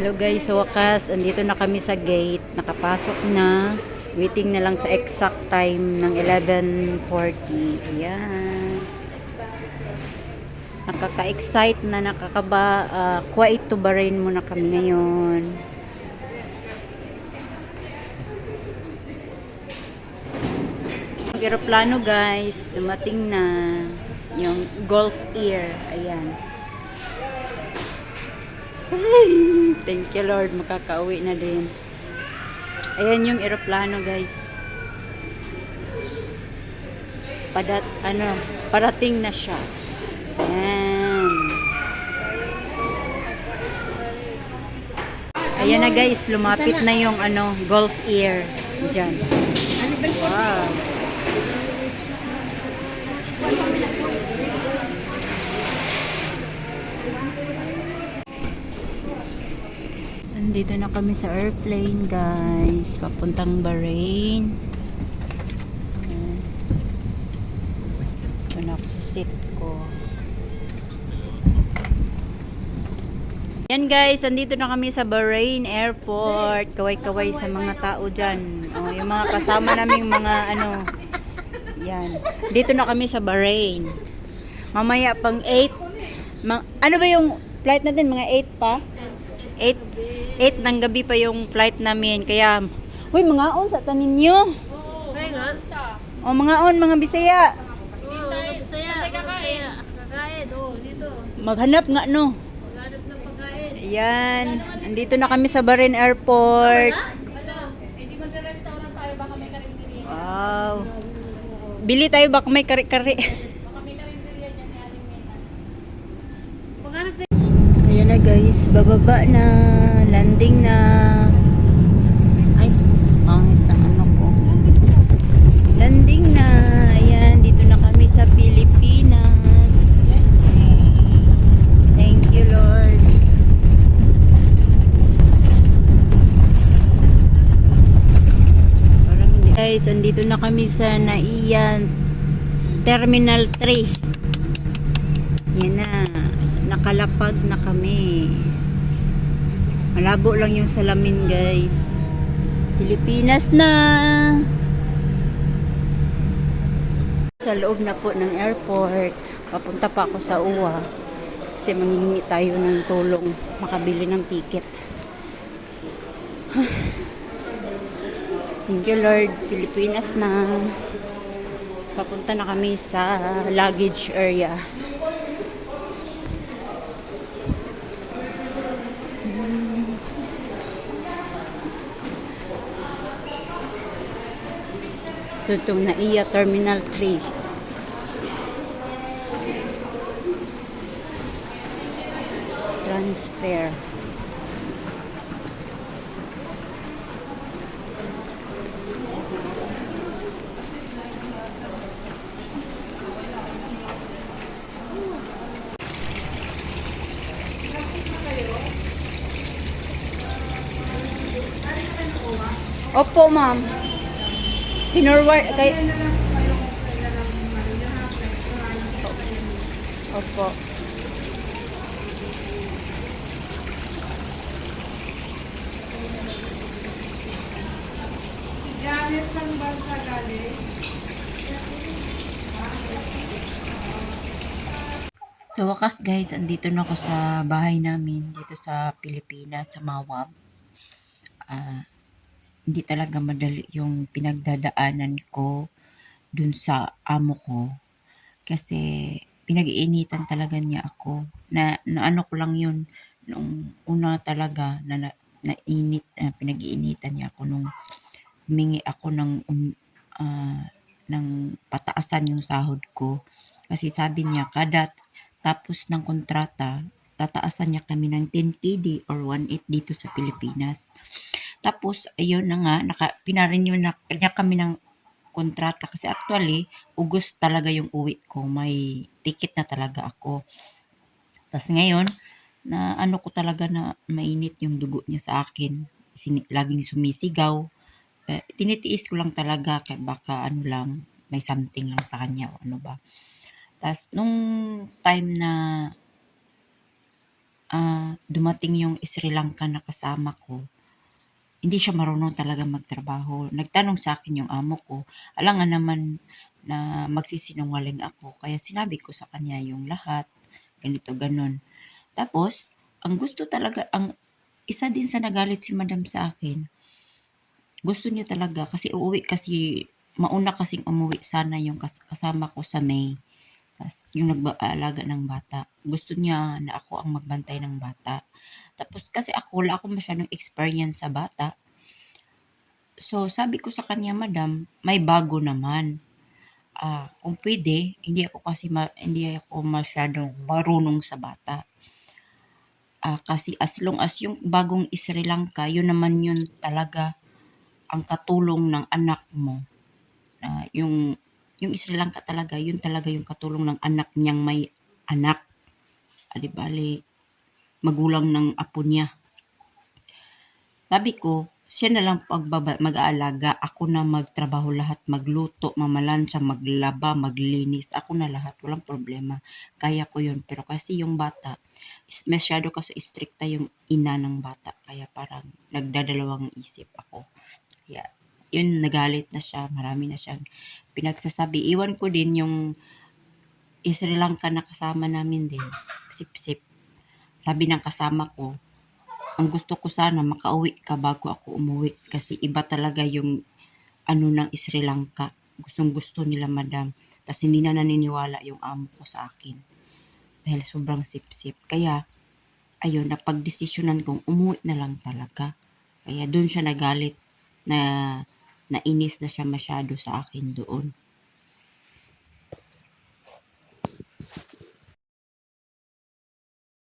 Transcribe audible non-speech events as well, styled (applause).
Hello guys, sa wakas, andito na kami sa gate. Nakapasok na. Waiting na lang sa exact time ng 11.40. Ayan. Nakaka-excite na, nakakaba. ah, quiet to Bahrain muna kami ngayon. Ang aeroplano guys, dumating na yung Gulf Air. Ayan. Ay, (laughs) thank you Lord, makakauwi na din. Ayan yung eroplano guys. Padat, ano, parating na siya. Ayan. Ayan na guys, lumapit na yung ano, Gulf Air. Diyan. Wow. Nandito na kami sa airplane, guys. Papuntang Bahrain. Ito na ako sa seat ko. Yan guys, andito na kami sa Bahrain Airport. Kaway-kaway sa mga tao dyan. O, yung mga kasama naming mga ano. Yan. Dito na kami sa Bahrain. Mamaya pang 8. Ma- ano ba yung flight natin? Mga 8 pa? 8 8 ng gabi pa yung flight namin. Kaya, huy, mga on sa tanin nyo. Kaya nga. O, mga on, mga bisaya. Oo, masaya. Masaya. Kakain. Oo, dito. Maghanap nga, no. Maghanap ng pagkain. Ayan. Andito na kami sa Bahrain Airport. Wow. Bili tayo baka may kari-kari. Baka may karinderiya dyan ni Aling Mena. Maghanap tayo. Ayan na guys, bababa na. Landing na. Ay, pangit na ano ko. Landing na. Ayan, dito na kami sa Pilipinas. Thank you, Lord. Guys, andito na kami sa Naiyan Terminal 3. Yan na. Nakalapag na kami. Malabo lang yung salamin, guys. Pilipinas na. Sa loob na po ng airport. Papunta pa ako sa UWA. Kasi manghingi tayo ng tulong makabili ng ticket. (sighs) Thank you Lord. Pilipinas na. Papunta na kami sa luggage area. Ito itong NAIA Terminal 3. Transfer. Opo, ma'am. Pinorward kay Opo. Galit ng bansa. Sa wakas guys, andito na ako sa bahay namin dito sa Pilipinas, sa Mawab. Ah, hindi talaga madali yung pinagdadaanan ko dun sa amo ko. Kasi pinag-iinitan talaga niya ako. Na, na ano ko lang yun, nung una talaga na, na nainit, na pinag-iinitan niya ako nung humingi ako ng, um, ah, ng pataasan yung sahod ko. Kasi sabi niya, kada tapos ng kontrata, tataasan niya kami ng 10 TD or 1.8 dito sa Pilipinas. Tapos, ayun na nga, naka, pinarenew na niya kami ng kontrata kasi actually, August talaga yung uwi ko. May ticket na talaga ako. Tapos ngayon, na ano ko talaga na mainit yung dugo niya sa akin. Sini, laging sumisigaw. Eh, tinitiis ko lang talaga kaya baka ano lang, may something lang sa kanya o ano ba. Tapos, nung time na ah, dumating yung Sri Lanka na kasama ko, hindi siya marunong talaga magtrabaho. Nagtanong sa akin yung amo ko, alam nga naman na magsisinungaling ako. Kaya sinabi ko sa kanya yung lahat, ganito, ganun. Tapos, ang gusto talaga, ang isa din sa nagalit si madam sa akin, gusto niya talaga, kasi uuwi kasi, mauna kasing umuwi sana yung kas- kasama ko sa May. Tas, yung nag-aalaga ng bata. Gusto niya na ako ang magbantay ng bata. Tapos kasi ako, wala akong masyadong experience sa bata. So, sabi ko sa kanya, madam, may bago naman. Ah, kung pwede, hindi ako kasi ma- hindi ako masyadong marunong sa bata. Ah, kasi as long as yung bagong Sri Lanka, yun naman yun talaga ang katulong ng anak mo. Ah, yung yung Sri Lanka talaga, yun talaga yung katulong ng anak niyang may anak. Ali bali, magulang ng apo niya. Sabi ko, siya na lang pagbaba, mag-aalaga, ako na magtrabaho lahat, magluto, mamalansya, maglaba, maglinis, ako na lahat, walang problema. Kaya ko yun. Pero kasi yung bata, is masyado kasi stricta yung ina ng bata. Kaya parang nagdadalawang isip ako. Kaya, yun, nagalit na siya. Marami na siyang pinagsasabi. Iwan ko din yung Sri Lanka na kasama namin din. Sip-sip. Sabi ng kasama ko, ang gusto ko sana makauwi ka bago ako umuwi kasi iba talaga yung ano ng Sri Lanka. Gustong gusto nila madam. Tapos hindi na naniniwala yung amo ko sa akin. Dahil sobrang sip-sip. Kaya, ayun, napagdesisyonan kong umuwi na lang talaga. Kaya doon siya nagalit na nainis na siya masyado sa akin doon.